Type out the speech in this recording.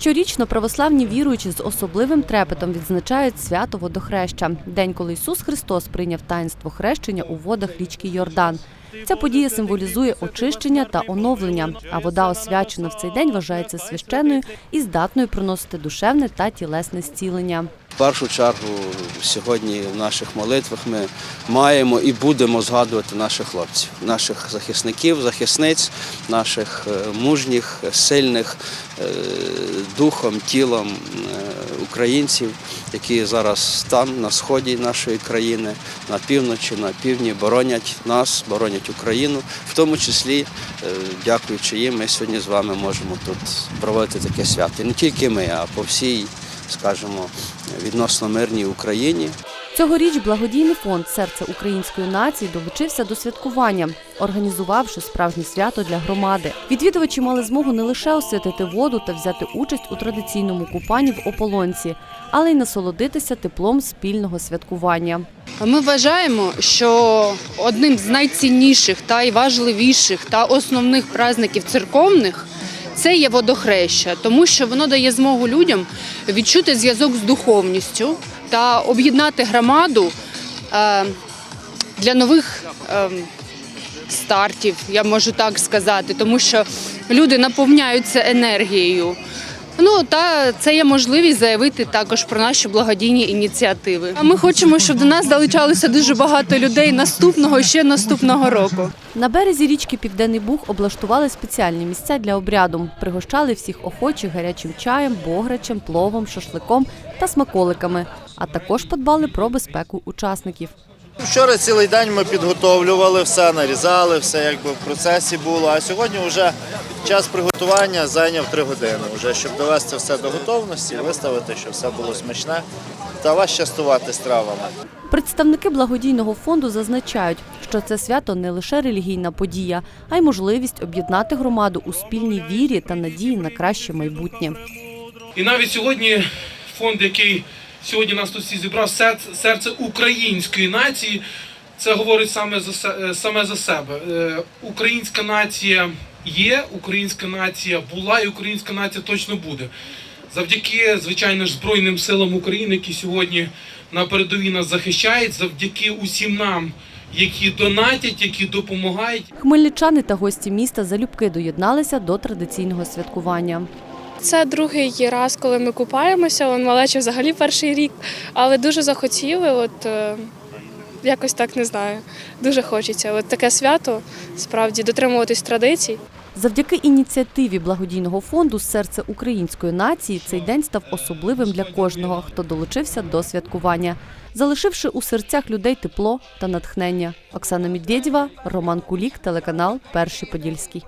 Щорічно православні віруючі з особливим трепетом відзначають свято водохреща – день, коли Ісус Христос прийняв таїнство хрещення у водах річки Йордан. Ця подія символізує очищення та оновлення, а вода, освячена в цей день, вважається священною і здатною приносити душевне та тілесне зцілення. В першу чергу сьогодні в наших молитвах ми маємо і будемо згадувати наших хлопців, наших захисників, захисниць, наших е, мужніх, сильних е, духом, тілом е, українців, які зараз там, на сході нашої країни, на півночі, на півдні боронять нас, боронять Україну. В тому числі, е, дякуючи їм, ми сьогодні з вами можемо тут проводити таке свято. І не тільки ми, а по всій скажімо, відносно мирній Україні. Цьогоріч благодійний фонд Серце української нації долучився до святкування, організувавши справжнє свято для громади. Відвідувачі мали змогу не лише освятити воду та взяти участь у традиційному купанні в ополонці, але й насолодитися теплом спільного святкування. Ми вважаємо, що одним з найцінніших та й важливіших та основних праздників церковних це є водохреща, тому що воно дає змогу людям відчути зв'язок з духовністю та об'єднати громаду е, для нових е, стартів, я можу так сказати, тому що люди наповняються енергією. Ну та це є можливість заявити також про наші благодійні ініціативи. А ми хочемо, щоб до нас долучалося дуже багато людей наступного ще наступного року. На березі річки Південний Буг облаштували спеціальні місця для обряду. Пригощали всіх охочих гарячим чаєм, бограчем, пловом, шашликом та смаколиками, а також подбали про безпеку учасників. Вчора цілий день ми підготовлювали все, нарізали, все якби в процесі було. А сьогодні вже час приготування зайняв три години, вже, щоб довести все до готовності, виставити, щоб все було смачне та вас частувати стравами. Представники благодійного фонду зазначають, що це свято не лише релігійна подія, а й можливість об'єднати громаду у спільній вірі та надії на краще майбутнє. І навіть сьогодні фонд, який сьогодні нас тут всі зібрав, серце, української нації, це говорить саме за е, саме за себе. Е, Українська нація є, українська нація була і українська нація точно буде. Завдяки, звичайно ж, Збройним силам України, які сьогодні на передовій нас захищають, завдяки усім нам, які донатять, які допомагають. Хмельничани та гості міста залюбки доєдналися до традиційного святкування. Це другий раз, коли ми купаємося. Он малече взагалі перший рік, але дуже захотіли. От е, якось так не знаю. Дуже хочеться. От таке свято справді дотримуватись традицій. Завдяки ініціативі благодійного фонду Серце української нації цей день став особливим для кожного, хто долучився до святкування, залишивши у серцях людей тепло та натхнення. Оксана Медведєва, Роман Кулік, телеканал Перший Подільський.